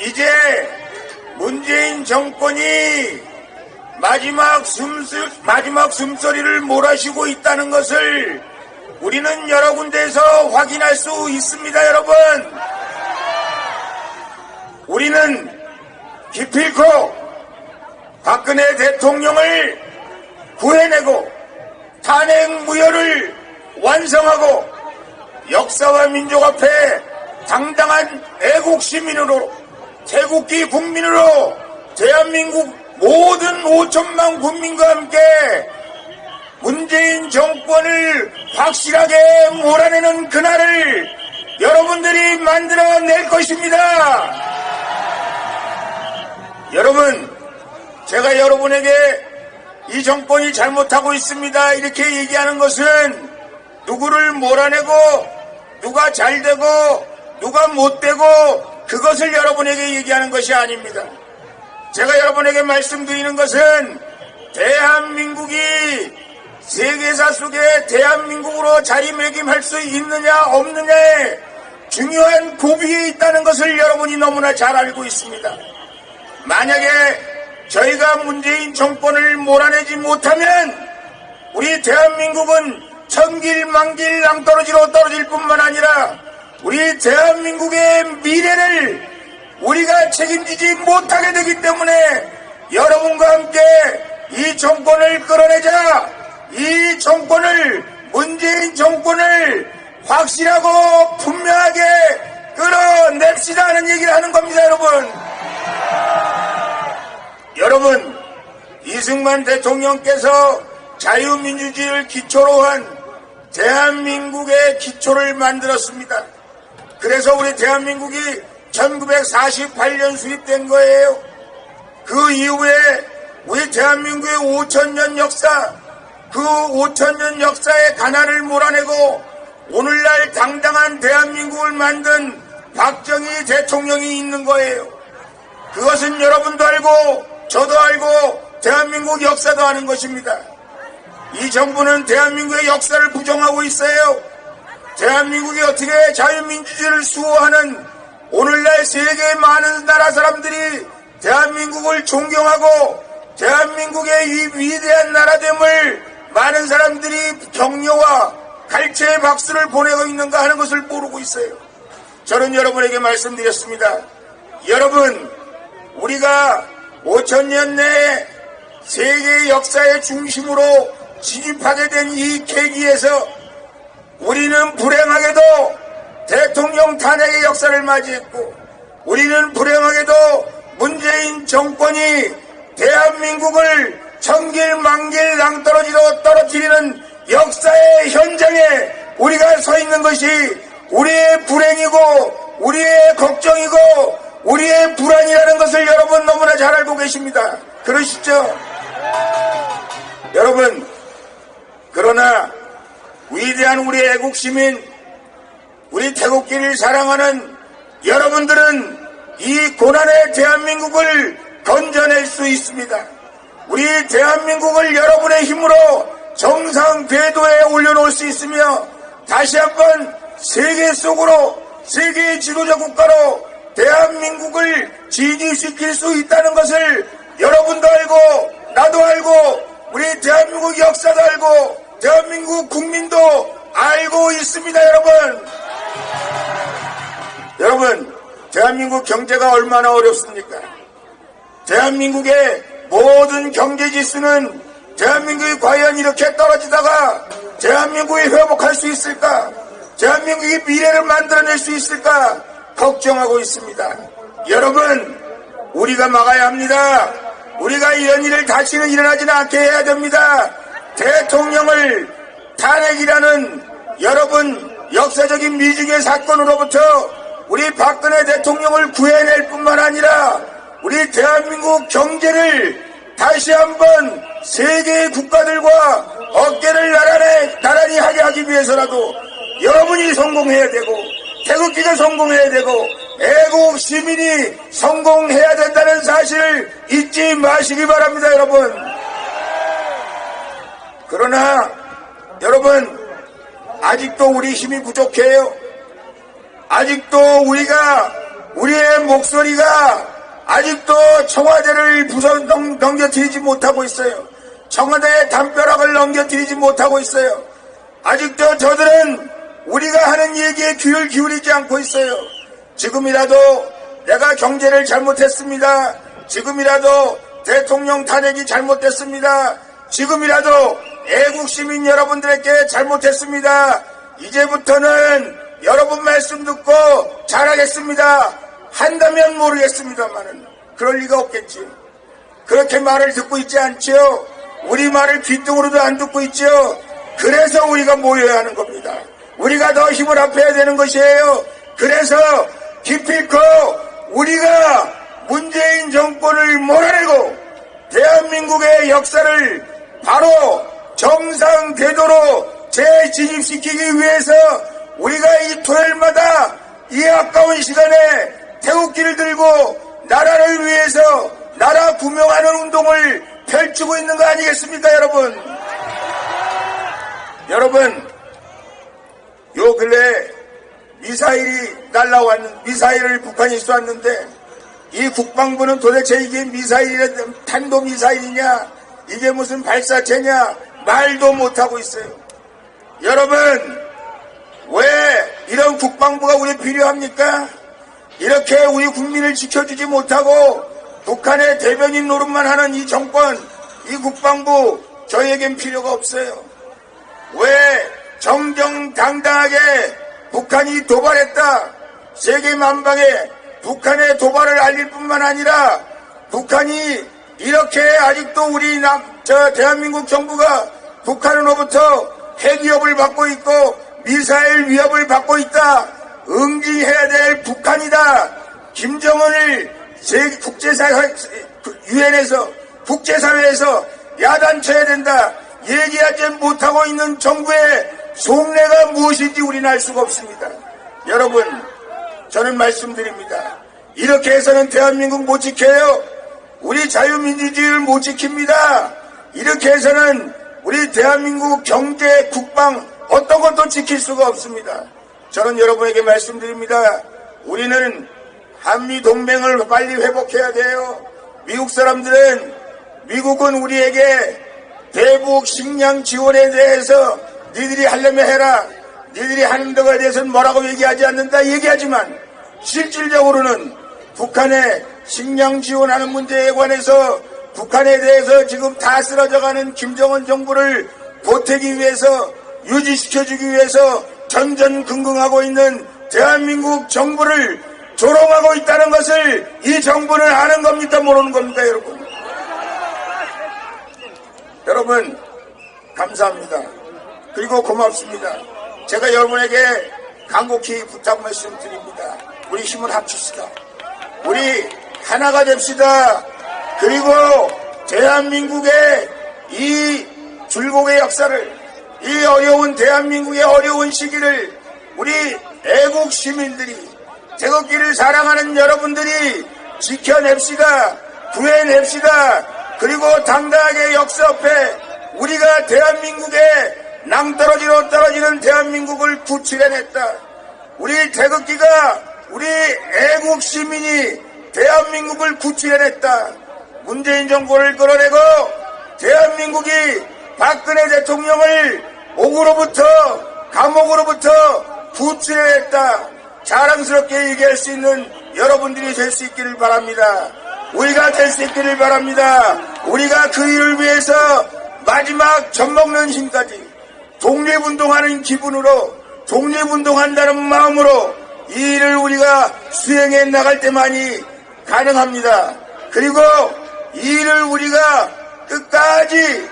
이제 문재인 정권이 마지막 숨소, 마지막 숨소리를 몰아쉬고 있다는 것을 우리는 여러 군데에서 확인할 수 있습니다, 여러분. 우리는 기필코 박근혜 대통령을 구해내고 탄핵 무효를 완성하고 역사와 민족 앞에 당당한 애국 시민으로 태국기 국민으로 대한민국 모든 5천만 국민과 함께 문재인 정권을 확실하게 몰아내는 그날을 여러분들이 만들어낼 것입니다. 여러분, 제가 여러분에게 이 정권이 잘못하고 있습니다. 이렇게 얘기하는 것은 누구를 몰아내고 누가 잘 되고 누가 못 되고 그것을 여러분에게 얘기하는 것이 아닙니다. 제가 여러분에게 말씀드리는 것은 대한민국이 세계사 속에 대한민국으로 자리매김할 수 있느냐 없느냐에 중요한 고비에 있다는 것을 여러분이 너무나 잘 알고 있습니다. 만약에 저희가 문재인 정권을 몰아내지 못하면 우리 대한민국은 천길 만길 낭떠러지로 떨어질 뿐만 아니라 우리 대한민국의 미래를 우리가 책임지지 못하게 되기 때문에 여러분과 함께 이 정권을 끌어내자 이 정권을 문재인 정권을 확실하고 분명하게 끌어냅시다 하는 얘기를 하는 겁니다 여러분 여러분 이승만 대통령께서 자유민주주의를 기초로 한 대한민국의 기초를 만들었습니다. 그래서 우리 대한민국이 1948년 수립된 거예요. 그 이후에 우리 대한민국의 5천년 역사, 그 5천년 역사의 가난을 몰아내고 오늘날 당당한 대한민국을 만든 박정희 대통령이 있는 거예요. 그것은 여러분도 알고 저도 알고 대한민국 역사도 아는 것입니다. 이 정부는 대한민국의 역사를 부정하고 있어요. 대한민국이 어떻게 자유민주주의를 수호하는 오늘날 세계의 많은 나라 사람들이 대한민국을 존경하고 대한민국의 이 위대한 나라됨을 많은 사람들이 격려와 갈채의 박수를 보내고 있는가 하는 것을 모르고 있어요. 저는 여러분에게 말씀드렸습니다. 여러분, 우리가 5천년 내에 세계 역사의 중심으로 진입하게 된 이 계기에서 우리는 불행하게도 대통령 탄핵의 역사를 맞이했고 우리는 불행하게도 문재인 정권이 대한민국을 천길 만길 낭떠러지로 떨어뜨리는 역사의 현장에 우리가 서 있는 것이 우리의 불행이고 우리의 걱정이고 우리의 불안이라는 것을 여러분 너무나 잘 알고 계십니다. 그러시죠? 여러분, 그러나 위대한 우리 애국 시민, 우리 태국기를 사랑하는 여러분들은 이 고난의 대한민국을 건져낼 수 있습니다. 우리 대한민국을 여러분의 힘으로 정상 궤도에 올려놓을 수 있으며 다시 한번 세계 속으로 세계 지도자 국가로 대한민국을 진입시킬 수 있다는 것을 여러분도 알고 나도 알고 우리 대한민국 역사도 알고 대한민국 국민도 알고 있습니다 여러분. 여러분 대한민국 경제가 얼마나 어렵습니까? 대한민국의 모든 경제 지수는 대한민국이 과연 이렇게 떨어지다가 대한민국이 회복할 수 있을까? 대한민국이 미래를 만들어낼 수 있을까? 걱정하고 있습니다. 여러분 우리가 막아야 합니다. 우리가 이런 일을 다시는 일어나지는 않게 해야 됩니다. 대통령을 탄핵이라는 여러분 역사적인 미중의 사건으로부터 우리 박근혜 대통령을 구해낼 뿐만 아니라 우리 대한민국 경제를 다시 한번 세계의 국가들과 어깨를 나란히, 나란히 하게 하기 위해서라도 여러분이 성공해야 되고 태극기가 성공해야 되고 애국 시민이 성공해야 된다는 사실을 잊지 마시기 바랍니다 여러분 그러나 여러분 아직도 우리 힘이 부족해요 아직도 우리가 우리의 목소리가 아직도 청와대를 부서 넘- 넘겨드리지 못하고 있어요. 청와대의 담벼락을 넘겨드리지 못하고 있어요. 아직도 저들은 우리가 하는 얘기에 귀를 기울이지 않고 있어요. 지금이라도 내가 경제를 잘못했습니다. 지금이라도 대통령 탄핵이 잘못됐습니다. 지금이라도 애국 시민 여러분들에게 잘못했습니다. 이제부터는 여러분 말씀 듣고 잘하겠습니다. 한다면 모르겠습니다만은 그럴 리가 없겠지. 그렇게 말을 듣고 있지 않지요. 우리 말을 귀뚱으로도 안 듣고 있지요. 그래서 우리가 모여야 하는 겁니다. 우리가 더 힘을 합해야 되는 것이에요. 그래서 기필코 우리가 문재인 정권을 몰아내고 대한민국의 역사를 바로 정상 궤도로 재진입시키기 위해서 우리가 이 토요일마다 이 아까운 시간에 태극기를 들고 나라를 위해서 나라 구명하는 운동을 펼치고 있는 거 아니겠습니까 여러분? 여러분 요 근래 미사일이 날라왔는 미사일을 북한이 쏘았는데 이 국방부는 도대체 이게 미사일이 탄도 미사일이냐 이게 무슨 발사체냐 말도 못하고 있어요 여러분 왜 이런 국방부가 우리 필요합니까? 이렇게 우리 국민을 지켜주지 못하고 북한의 대변인 노릇만 하는 이 정권, 이 국방부 저희에겐 필요가 없어요. 왜 정정당당하게 북한이 도발했다. 세계 만방에 북한의 도발을 알릴 뿐만 아니라 북한이 이렇게 아직도 우리 남, 저 대한민국 정부가 북한으로부터 핵 위협을 받고 있고 미사일 위협을 받고 있다. 응징해야 될 북한이다. 김정은을 세- 국제사회, 유엔에서, 국제사회에서 야단쳐야 된다. 얘기하지 못하고 있는 정부의 속내가 무엇인지 우리는 알 수가 없습니다. 여러분, 저는 말씀드립니다. 이렇게 해서는 대한민국 못 지켜요. 우리 자유민주주의를 못 지킵니다. 이렇게 해서는 우리 대한민국 경제, 국방 어떤 것도 지킬 수가 없습니다. 저는 여러분에게 말씀드립니다. 우리는 한미 동맹을 빨리 회복해야 돼요. 미국 사람들은 미국은 우리에게 대북 식량 지원에 대해서 니들이 하려면 해라. 니들이 하는 것에 대해서는 뭐라고 얘기하지 않는다 얘기하지만 실질적으로는 북한의 식량 지원하는 문제에 관해서 북한에 대해서 지금 다 쓰러져가는 김정은 정부를 보태기 위해서 유지시켜주기 위해서 전전긍긍하고 있는 대한민국 정부를 조롱하고 있다는 것을 이 정부는 아는 겁니까 모르는 겁니까 여러분? 여러분 감사합니다. 그리고 고맙습니다. 제가 여러분에게 간곡히 부탁 말씀드립니다. 우리 힘을 합칩시다. 우리 하나가 됩시다 그리고 대한민국의 이 줄곡의 역사를 이 어려운 대한민국의 어려운 시기를 우리 애국 시민들이 태극기를 사랑하는 여러분들이 지켜냅시다. 구해냅시다. 그리고 당당하게 역사 앞에 우리가 대한민국의 낭떠러지로 떨어지는 대한민국을 구출해냈다. 우리 태극기가 우리 애국 시민이 대한민국을 구출해냈다. 문재인 정부를 끌어내고 대한민국이 박근혜 대통령을 옥으로부터 감옥으로부터 구출해냈다. 자랑스럽게 얘기할 수 있는 여러분들이 될 수 있기를 바랍니다. 우리가 될 수 있기를 바랍니다. 우리가 그 일을 위해서 마지막 젖먹는 힘까지 독립운동하는 기분으로 독립운동한다는 마음으로 이 일을 우리가 수행해 나갈 때만이 가능합니다. 그리고 이 일을 우리가 끝까지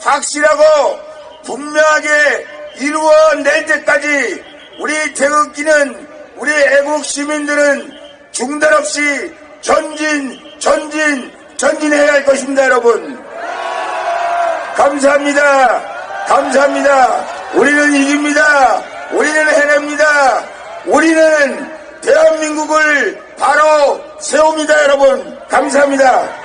확실하고 분명하게 이루어낼 때까지 우리 태극기는 우리 애국 시민들은 중단 없이 전진 전진 전진해야 할 것입니다 여러분. 감사합니다. 감사합니다. 우리는 이깁니다. 우리는 해냅니다. 우리는 대한민국을 바로 세웁니다 여러분. 감사합니다